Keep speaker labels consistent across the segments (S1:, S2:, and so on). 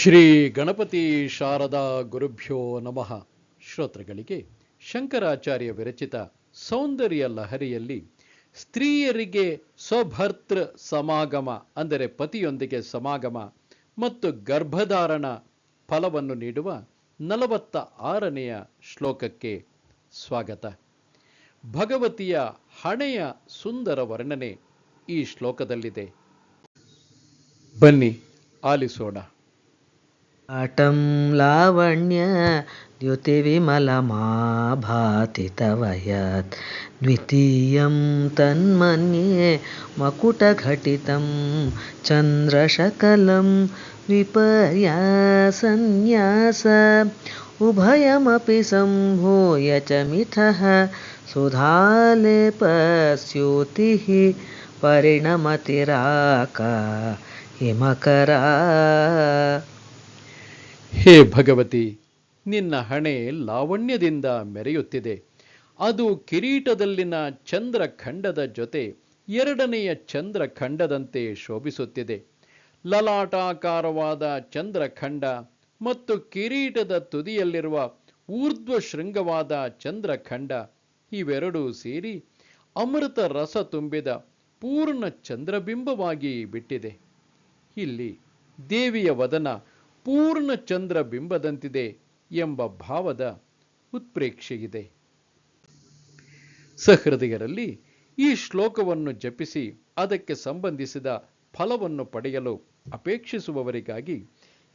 S1: ಶ್ರೀ ಗಣಪತಿ ಶಾರದಾ ಗುರುಭ್ಯೋ ನಮಃ. ಶ್ರೋತೃಗಳಿಗೆ ಶಂಕರಾಚಾರ್ಯ ವಿರಚಿತ ಸೌಂದರ್ಯ ಲಹರಿಯಲ್ಲಿ ಸ್ತ್ರೀಯರಿಗೆ ಸ್ವಭರ್ತೃ ಸಮಾಗಮ, ಅಂದರೆ ಪತಿಯೊಂದಿಗೆ ಸಮಾಗಮ ಮತ್ತು ಗರ್ಭಧಾರಣ ಫಲವನ್ನು ನೀಡುವ ನಲವತ್ತ ಆರನೆಯ ಶ್ಲೋಕಕ್ಕೆ ಸ್ವಾಗತ. ಭಗವತಿಯ ಹಣೆಯ ಸುಂದರ ವರ್ಣನೆ ಈ ಶ್ಲೋಕದಲ್ಲಿದೆ. ಬನ್ನಿ ಆಲಿಸೋಣ.
S2: अटं लावण्यद्युतिविमलमाभाति भाति यत् द्वितीयं तन्मन्ये मकुटघटितं चन्द्रशकलं विपर्यासन्यास। उभयमपि सम्भूय च मिथः सुधालेपस्युतिः परिणमतिराका हिमकरा।
S1: ಹೇ ಭಗವತಿ, ನಿನ್ನ ಹಣೆ ಲಾವಣ್ಯದಿಂದ ಮೆರೆಯುತ್ತಿದೆ. ಅದು ಕಿರೀಟದಲ್ಲಿನ ಚಂದ್ರಖಂಡದ ಜೊತೆ ಎರಡನೆಯ ಚಂದ್ರಖಂಡದಂತೆ ಶೋಭಿಸುತ್ತಿದೆ. ಲಲಾಟಾಕಾರವಾದ ಚಂದ್ರಖಂಡ ಮತ್ತು ಕಿರೀಟದ ತುದಿಯಲ್ಲಿರುವ ಊರ್ಧ್ವ ಶೃಂಗವಾದ ಚಂದ್ರಖಂಡ ಇವೆರಡೂ ಸೇರಿ ಅಮೃತ ರಸ ತುಂಬಿದ ಪೂರ್ಣ ಚಂದ್ರಬಿಂಬವಾಗಿ ಬಿಟ್ಟಿದೆ. ಇಲ್ಲಿ ದೇವಿಯ ವದನ ಪೂರ್ಣ ಚಂದ್ರ ಬಿಂಬದಂತಿದೆ ಎಂಬ ಭಾವದ ಉತ್ಪ್ರೇಕ್ಷೆಯಿದೆ. ಸಹೃದಯರಲ್ಲಿ ಈ ಶ್ಲೋಕವನ್ನು ಜಪಿಸಿ ಅದಕ್ಕೆ ಸಂಬಂಧಿಸಿದ ಫಲವನ್ನು ಪಡೆಯಲು ಅಪೇಕ್ಷಿಸುವವರಿಗಾಗಿ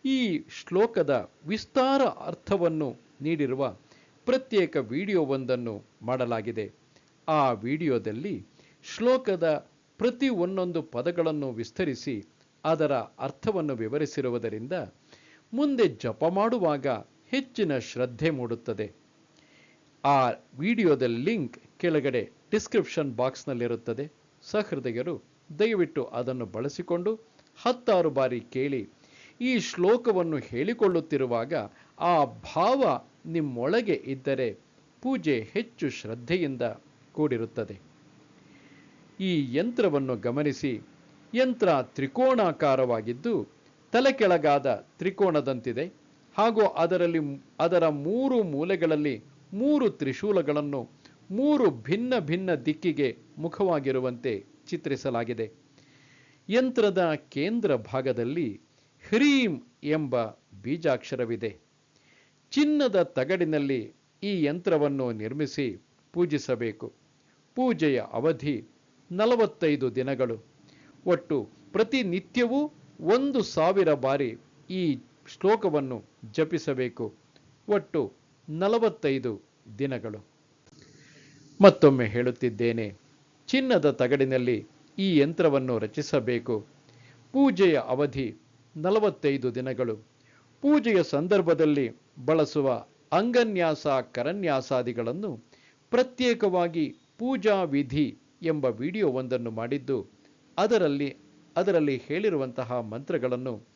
S1: ಈ ಶ್ಲೋಕದ ವಿಸ್ತಾರ ಅರ್ಥವನ್ನು ನೀಡಿರುವ ಪ್ರತ್ಯೇಕ ವಿಡಿಯೋವೊಂದನ್ನು ಮಾಡಲಾಗಿದೆ. ಆ ವಿಡಿಯೋದಲ್ಲಿ ಶ್ಲೋಕದ ಪ್ರತಿ ಒಂದೊಂದು ಪದಗಳನ್ನು ವಿಸ್ತರಿಸಿ ಅದರ ಅರ್ಥವನ್ನು ವಿವರಿಸಿರುವುದರಿಂದ ಮುಂದೆ ಜಪ ಮಾಡುವಾಗ ಹೆಚ್ಚಿನ ಶ್ರದ್ಧೆ ಮೂಡುತ್ತದೆ. ಆ ವಿಡಿಯೋದ ಲಿಂಕ್ ಕೆಳಗಡೆ ಡಿಸ್ಕ್ರಿಪ್ಷನ್ ಬಾಕ್ಸ್ನಲ್ಲಿರುತ್ತದೆ. ಸಹೃದಯರು, ದಯವಿಟ್ಟು ಅದನ್ನು ಬಳಸಿಕೊಂಡು ಹತ್ತಾರು ಬಾರಿ ಕೇಳಿ ಈ ಶ್ಲೋಕವನ್ನು ಹೇಳಿಕೊಳ್ಳುತ್ತಿರುವಾಗ ಆ ಭಾವ ನಿಮ್ಮೊಳಗೆ ಇದ್ದರೆ ಪೂಜೆ ಹೆಚ್ಚು ಶ್ರದ್ಧೆಯಿಂದ ಕೂಡಿರುತ್ತದೆ. ಈ ಯಂತ್ರವನ್ನು ಗಮನಿಸಿ, ಯಂತ್ರ ತ್ರಿಕೋಣಾಕಾರವಾಗಿದ್ದು ತಲೆ ಕೆಳಗಾದ ತ್ರಿಕೋಣದಂತಿದೆ ಹಾಗೂ ಅದರಲ್ಲಿ ಅದರ ಮೂರು ಮೂಲೆಗಳಲ್ಲಿ ಮೂರು ತ್ರಿಶೂಲಗಳನ್ನು ಮೂರು ಭಿನ್ನ ಭಿನ್ನ ದಿಕ್ಕಿಗೆ ಮುಖವಾಗಿರುವಂತೆ ಚಿತ್ರಿಸಲಾಗಿದೆ. ಯಂತ್ರದ ಕೇಂದ್ರ ಭಾಗದಲ್ಲಿ ಹ್ರೀಂ ಎಂಬ ಬೀಜಾಕ್ಷರವಿದೆ. ಚಿನ್ನದ ತಗಡಿನಲ್ಲಿ ಈ ಯಂತ್ರವನ್ನು ನಿರ್ಮಿಸಿ ಪೂಜಿಸಬೇಕು. ಪೂಜೆಯ ಅವಧಿ ನಲವತ್ತೈದು ದಿನಗಳು. ಒಟ್ಟು ಪ್ರತಿನಿತ್ಯವೂ ಒಂದು ಸಾವಿರ ಬಾರಿ ಈ ಶ್ಲೋಕವನ್ನು ಜಪಿಸಬೇಕು. ಒಟ್ಟು ನಲವತ್ತೈದು ದಿನಗಳು. ಮತ್ತೊಮ್ಮೆ ಹೇಳುತ್ತಿದ್ದೇನೆ, ಚಿನ್ನದ ತಗಡಿನಲ್ಲಿ ಈ ಯಂತ್ರವನ್ನು ರಚಿಸಬೇಕು. ಪೂಜೆಯ ಅವಧಿ ನಲವತ್ತೈದು ದಿನಗಳು. ಪೂಜೆಯ ಸಂದರ್ಭದಲ್ಲಿ ಬಳಸುವ ಅಂಗನ್ಯಾಸ, ಕರನ್ಯಾಸಾದಿಗಳನ್ನು ಪ್ರತ್ಯೇಕವಾಗಿ ಪೂಜಾ ವಿಧಿ ಎಂಬ ವಿಡಿಯೋವೊಂದನ್ನು ಮಾಡಿದ್ದು, ಅದರಲ್ಲಿ ಅದರಲ್ಲಿ ಹೇಳಿರುವಂತಹ ಮಂತ್ರಗಳನ್ನು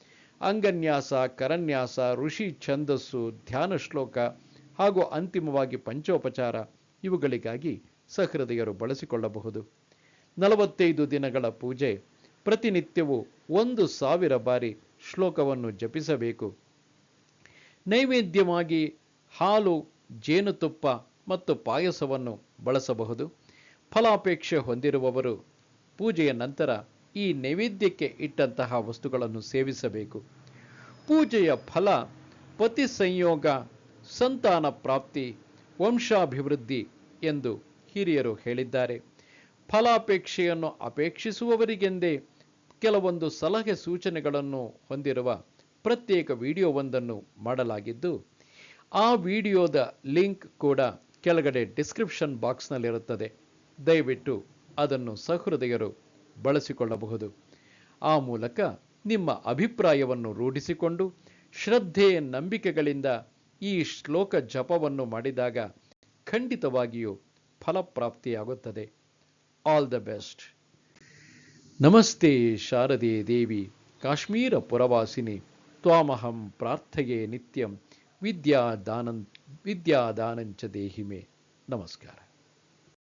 S1: ಅಂಗನ್ಯಾಸ, ಕರನ್ಯಾಸ, ಋಷಿ ಛಂದಸ್ಸು, ಧ್ಯಾನ ಶ್ಲೋಕ ಹಾಗೂ ಅಂತಿಮವಾಗಿ ಪಂಚೋಪಚಾರ ಇವುಗಳಿಗಾಗಿ ಸಹೃದಯರು ಬಳಸಿಕೊಳ್ಳಬಹುದು. ನಲವತ್ತೈದು ದಿನಗಳ ಪೂಜೆ ಪ್ರತಿನಿತ್ಯವೂ ಒಂದು ಸಾವಿರ ಬಾರಿ ಶ್ಲೋಕವನ್ನು ಜಪಿಸಬೇಕು. ನೈವೇದ್ಯವಾಗಿ ಹಾಲು, ಜೇನುತುಪ್ಪ ಮತ್ತು ಪಾಯಸವನ್ನು ಬಳಸಬಹುದು. ಫಲಾಪೇಕ್ಷೆ ಹೊಂದಿರುವವರು ಪೂಜೆಯ ನಂತರ ಈ ನೈವೇದ್ಯಕ್ಕೆ ಇಟ್ಟಂತಹ ವಸ್ತುಗಳನ್ನು ಸೇವಿಸಬೇಕು. ಪೂಜೆಯ ಫಲ ಪತಿ ಸಂಯೋಗ ಸಂತಾನ ಪ್ರಾಪ್ತಿ, ವಂಶಾಭಿವೃದ್ಧಿ ಎಂದು ಹಿರಿಯರು ಹೇಳಿದ್ದಾರೆ. ಫಲಾಪೇಕ್ಷೆಯನ್ನು ಅಪೇಕ್ಷಿಸುವವರಿಗೆಂದೇ ಕೆಲವೊಂದು ಸಲಹೆ ಸೂಚನೆಗಳನ್ನು ಹೊಂದಿರುವ ಪ್ರತ್ಯೇಕ ವಿಡಿಯೋವೊಂದನ್ನು ಮಾಡಲಾಗಿದ್ದು, ಆ ವಿಡಿಯೋದ ಲಿಂಕ್ ಕೂಡ ಕೆಳಗಡೆ ಡಿಸ್ಕ್ರಿಪ್ಷನ್ ಬಾಕ್ಸ್ನಲ್ಲಿರುತ್ತದೆ. ದಯವಿಟ್ಟು ಅದನ್ನು ಸಹೃದಯರು ಬಳಸಿಕೊಳ್ಳಬಹುದು. ಆ ಮೂಲಕ ನಿಮ್ಮ ಅಭಿಪ್ರಾಯವನ್ನು ರೂಢಿಸಿಕೊಂಡು ಶ್ರದ್ಧೆ, ನಂಬಿಕೆಗಳಿಂದ ಈ ಶ್ಲೋಕ ಜಪವನ್ನು ಮಾಡಿದಾಗ ಖಂಡಿತವಾಗಿಯೂ ಫಲಪ್ರಾಪ್ತಿಯಾಗುತ್ತದೆ. ಆಲ್ ದ ಬೆಸ್ಟ್ ನಮಸ್ತೆ ಶಾರದೆ ದೇವಿ, ಕಾಶ್ಮೀರ ಪುರವಾಸಿನಿ. ತ್ವಾಮಹಂ ಪ್ರಾರ್ಥೆಯೇ ನಿತ್ಯಂ. ವಿದ್ಯಾದಾನಂ ವಿದ್ಯಾದಾನಂಚ ದೇಹಿಮೆ. ನಮಸ್ಕಾರ.